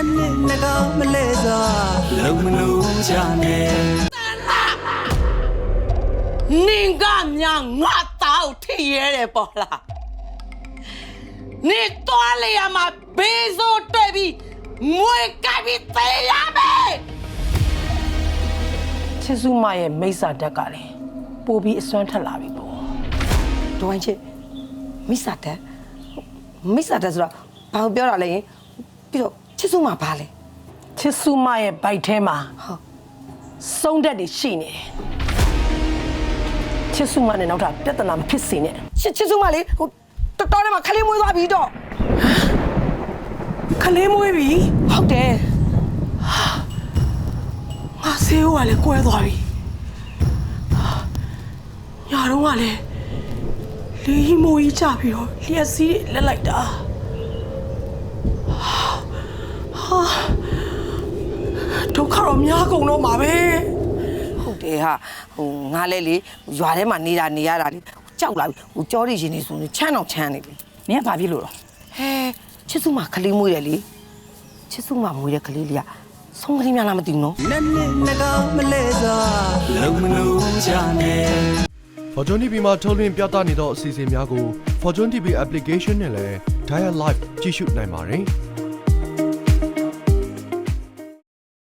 နဲ့နဲ့နှကောင်မလဲစွာလုံမလို့ချနဲ့နင်ကများငါတောက်ထိရဲတယ်ပေါ့လားနင်တော်လေရမှာဘေးစိုးတွေ့ပြီးမွေကပ်ပြီးသေရမယ်ချစ်စုမရဲ့မိစ္ဆာတက်ကလည်းပိုပြီးအစွမ်းထက်လာပြီပေါ့ဒဝိုင်းချစ်မိစ္ဆာတက်မိစ္ဆာတက်ဆိုတော့ဘာကိုပြောတာလဲယင်ပြီးတော့ ချစ်စုမှာဘာလဲချစ်စုမရဲ့ဘိုက်ထဲမှာဟုတ်စုံးတက်တွေရှိနေတယ်ချစ်စုမနဲ့နောက်ထပ်ပြဿနာမဖြစ်စေနဲ့ချစ်ချစ်စုမှာလေဟိုတော်တော်ထဲမှာခလေးမွေးသွားပြီတော့ခလေးမွေးပြီဟုတ်တယ်ငါဆေးဦးကလည်းကွဲသွားပြီညာတော့ကလည်းလေကြီးမိုးကြီးကြပြီးတော့လျှက်စီးတွေလက်လိုက်တာဟာဒုက္ခ တော့များကုန်တော့မှာပဲဟုတ်တယ်ဟာဟိုငါလဲလေရွာထဲမှာနေတာနေရတာလေကြောက်လာပြီဟိုကြောတွေရှင်နေဆိုနေချမ်းအောင်ချမ်းနေပြီနင်ကဘာဖြစ်လို့လဲဟဲချစ်စုမှာခလေးမွေးတယ်လေချစ်စုမှာမွေးတဲ့ခလေးလေးကဆုံးကလေးများလားမသိဘူးနော်နဲ့နဲ့နှကောင်မလဲစွာလုံမလို့ချနဲ့ Fortune TV မှာထုတ်လွှင့်ပြသနေသောအစီအစဉ်များကို Fortune TV application နဲ့လည်း Dial Live ကြည့်ရှုနိုင်ပါတယ်။